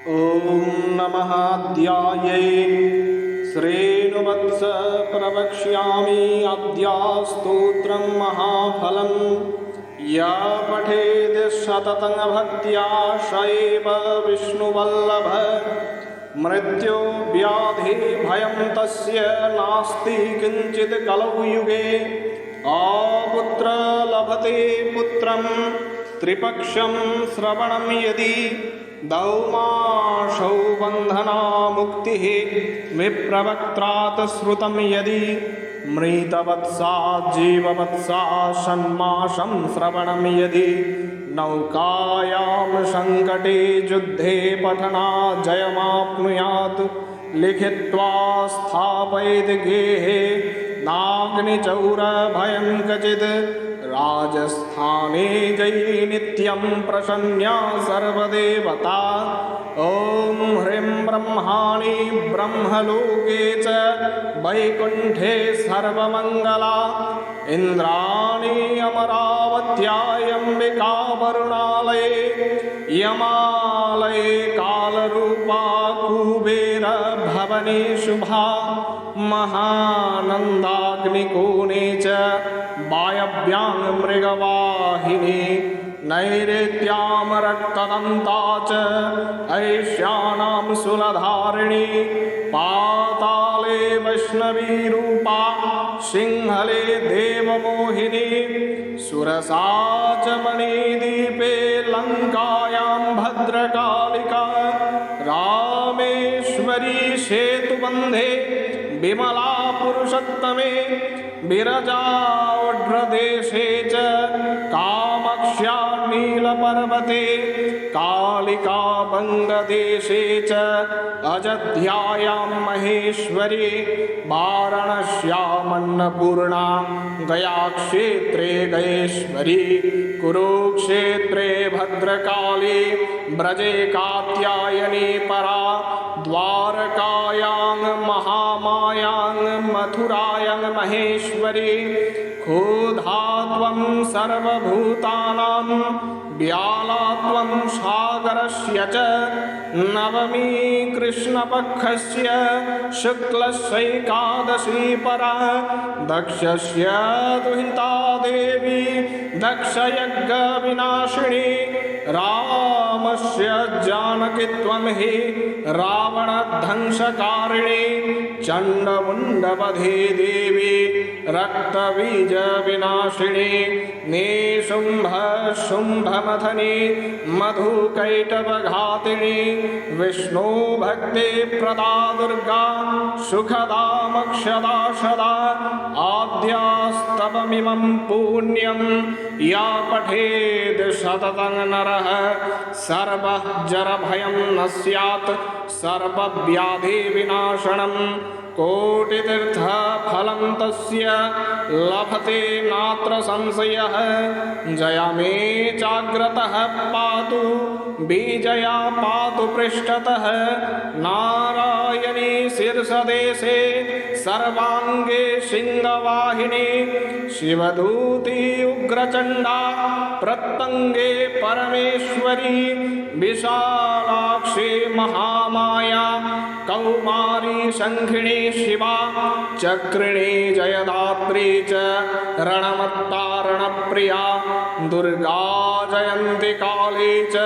ॐ नमः अध्यायै। श्रेणुवत्स प्रवक्ष्यामि अद्यास्तोत्रं महाफलं य पठेत् सततं भक्त्या स एव विष्णुवल्लभ। मृत्युव्याधि भयं तस्य नास्ति किञ्चित् कलौ युगे आपुत्र लभते पुत्रं त्रिपक्षं श्रवणं यदि दौमाशौ बन्धना मुक्तिः विप्रवक्त्रात् श्रुतं यदि मृतवत्सा जीववत्सा षण्मासं श्रवणं यदि नौकायां सङ्कटे युद्धे पठना जयमाप्नुयात् लिखित्वा स्थापयेत् गेहे नाग्निचौरभयं क्वचित् राजस्थाने जयी नित्यं प्रसन्या सर्वदेवता। ॐ ह्रीं ब्रह्माणि ब्रह्मलोके च वैकुण्ठे सर्वमङ्गला। इन्द्राणि अमरावत्यायम्बिका वरुणालये, यमालये कालरूपा कुबेरभवने शुभा। महानन्दाग्निकोणे च वायव्यां मृगवाहिनी नैऋत्यां रक्तदन्ता च ऐष्याणां सुलधारिणी, पाताले वैष्णवीरूपा, सिंहले देवमोहिनी, सुरसा च मणिदीपे लङ्कायां भद्रकालिका, रामेश्वरी सेतुबन्धे, विमला पुरुषोत्तमे विरजावड्रदेशे च कामक्ष्या नीलपर्वते कालिका बङ्गदेशे च अयोध्यायां महेश्वरी वाराणस्यामन्नपूर्णा गयाक्षेत्रे गयेश्वरी, कुरुक्षेत्रे भद्रकाली व्रजे कात्यायनी परा द्वारकायां महामायां मथुरायां महेश्वरी क्षुधा सर्वभूतानां व्याला त्वं सागरस्य च, नवमी कृष्णपक्षस्य, शुक्लस्यैकादशी परा, दक्षस्य दुहिता देवी, दक्षयज्ञविनाशिनी रामस्य जानकित्वं हि रावणध्वंसकारिणी चण्डमुण्डवधे देवी। रक्तबीजविनाशिनी मधुकैटवघातिनी विष्णुभक्ति प्रदा दुर्गा सुखदा मक्षदा सदा आद्यास्तवमिमं पुण्यं, या पठेद् सततं नरः सर्वः न स्यात्, सर्वव्याधिविनाशनं कोटितीर्थफलं तस्य लभते नात्र संशयः। जया मे जाग्रतः पातु, बीजया पातु पृष्ठतः। नारायणी शीर्षदेशे सर्वाङ्गे सिंहवाहिनी शिवदूती उग्रचण्डा प्रत्यङ्गे परमेश्वरी, विशालाक्षी महामाया, कौमारी शङ्खिणी शिवा चक्रिणी जयदात्री च रणमत्तारणप्रिया दुर्गा जयन्ति काली च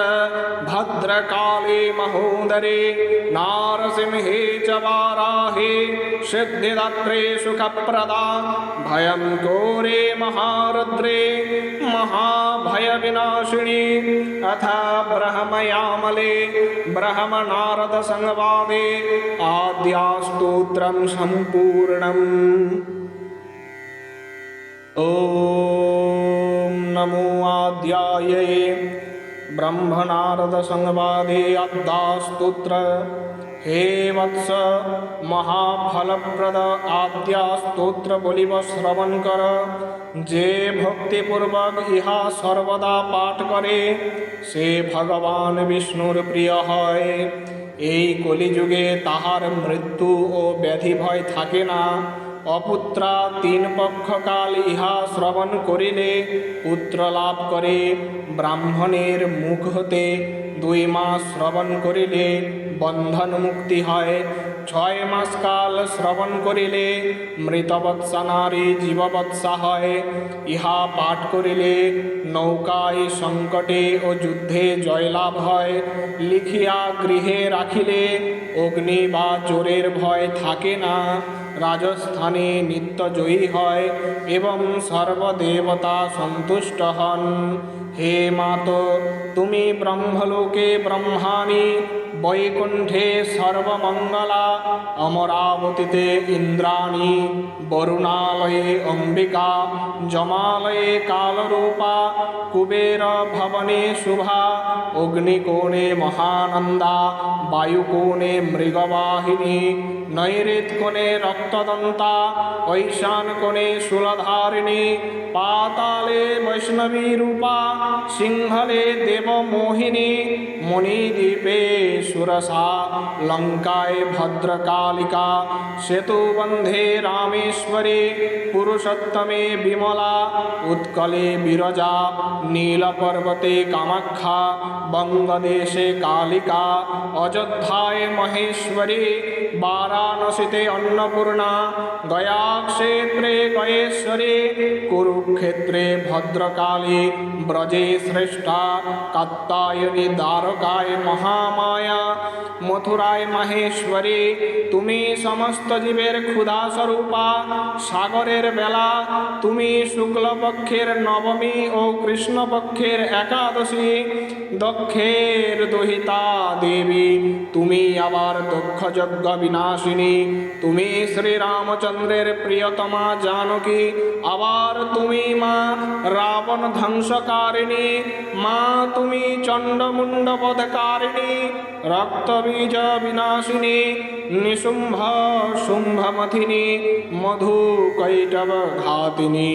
भद्रकाली महोदरी, नारसिंहे च वाराहे सिद्धिदात्रे सुखप्रदा भयं घोरे महारुद्रे, महाभयविनाशिनी, अथ ब्रह्मयामले, ब्रह्मनारदसंवादे, आद्यास्तोत्रं सम्पूर्णम्। ॐ नमो आद्यायै ब्रह्मनारदसंवादे आद्यास्तोत्र हे वत्स মহাফলপ্রদ আদ্যা স্তোত্র বলিব শ্রবণ কর যে ভক্তিপূর্বক ইহা সর্বদা পাঠ করে সে ভগবান বিষ্ণুর প্রিয় হয় এই কলিযুগে তাহার মৃত্যু ও ব্যাধি ভয় থাকে না অপুত্রা তিন পক্ষকাল ইহা শ্রবণ করিলে পুত্র লাভ করে ব্রাহ্মণের মুখ হতে দুই মাস শ্রবণ করিলে বন্ধন মুক্তি হয়। ছয় মাস কাল শ্রবণ করিলে মৃতবৎসা নারী জীববৎসা হয়। ইহা পাঠ করিলে নৌকায় সংকটে ও যুদ্ধে জয়লাভ হয়। লিখিয়া গৃহে রাখিলে অগ্নি বা চোরের ভয় থাকে না। রাজস্থানে নিত্য জয়ী হয় এবং সর্বদেবতা সন্তুষ্ট হন। হে মাত, তুমি ব্রহ্মলোকে ব্রহ্মাণী বৈকুণ্ঠে সর্বমঙ্গলা, অমরাবতীতে ইন্দ্রাণী, বরুণালয়ে অম্বিকা, জমালয়ে কালরূপা, কুবের ভবনে শুভা, অগ্নিকোণে মহানন্দা, বায়ুকোণে মৃগবাহিনী নৈরেৎকোণে রক্তদন্তা ঐশানকোণে শূলধারিণী পাতালে বৈষ্ণবী রূপা সিংহলে দেবমোহিনী মণিদ্বীপে সুরসা লঙ্কায় ভদ্রকালিকা সেতুবন্ধে রামেশ্বরে পুরুষোত্তমে বিমলা উৎকলে বিরজা নীলপর্বতে কামাখ্যা বঙ্গদেশে কালিকা অযোধ্যায় বারাণসীতে অন্নপূর্ণা গয়াক্ষেত্রে গয়েশ্বরী কুরুক্ষেত্রে ভদ্রকালী ব্রজে শ্রেষ্ঠা কাত্তায়নী দ্বারকায় মহামায়া মথুরায় মাহেশ্বরী তুমি সমস্ত জীবের ক্ষুধা স্বরূপা, সাগরের বেলা, তুমি শুক্লপক্ষের নবমী ও কৃষ্ণপক্ষের একাদশী, দক্ষের দহিতা দেবী, তুমি আবার দক্ষযজ্ঞ বিনাশিনী তুমি শ্রীরামচন্দ্রের প্রিয়তমা জানকী। আবার তুমি মা রাবণ ধ্বংসকারিণী মা তুমি চণ্ডমুণ্ড বধকারিণী রক্তবীজ বিনাশিনী নিশুম্ভ শুম্ভমথিনী। মধু কৈটব ঘাতিনী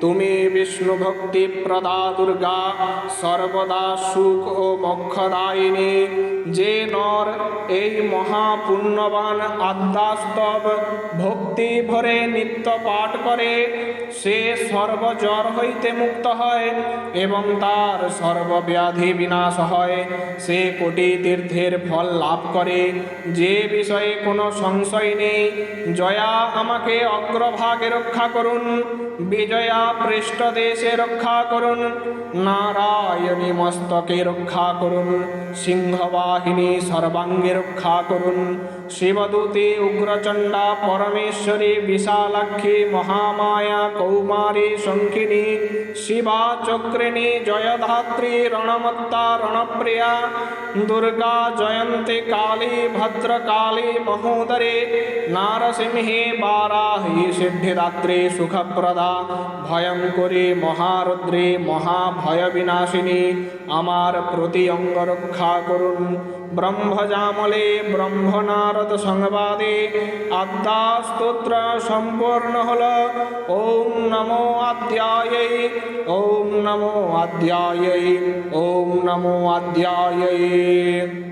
তুমি বিষ্ণু ভক্তি প্রদা দুর্গা, সর্বদা সুখ ও মোক্ষদায়িনী। যে নর এই মহাপুণ্যবান আদ্যাস্তব ভক্তি ভরে নিত্য পাঠ করে, সে সর্বজ্বর হইতে মুক্ত হয় এবং তার সর্বব্যাধি বিনাশ হয়। সে কোটি তীর্থের ফল লাভ করে। যে বিষয়ে কোনো সংশয় নেই, জয়া আমাকে অগ্রভাগে রক্ষা করুন। বিজয়া পৃষ্ঠদেশে রক্ষা করুন। নারায়ণী মস্তকে রক্ষা করুন। সিংহবাহিনী সর্বাঙ্গে রক্ষা করুন। शिवदूते उग्रचण्डा परमेश्वरी विशालक्षी महामाया कौमारी शङ्खिनी शिवा चक्रिणी जयधात्री रणमत्ता रणप्रिया दुर्गा जयन्ति काली भद्रकाली महोदरे नारसिंहे वाराहि सिद्धिदात्रे सुखप्रदा ভয়ঙ্করী মহারুদ্রে মহাভয়বিনাশিনী আমার প্রতি অঙ্গরক্ষা করুন ব্রহ্মজামলে ব্রহ্মনার ভাগবত সংবাদে আদ্যাস্তোত্র সম্পূর্ণ হল ওম নমো আধ্যায় ওম নমো আধ্যায় ওম নমো আধ্যায়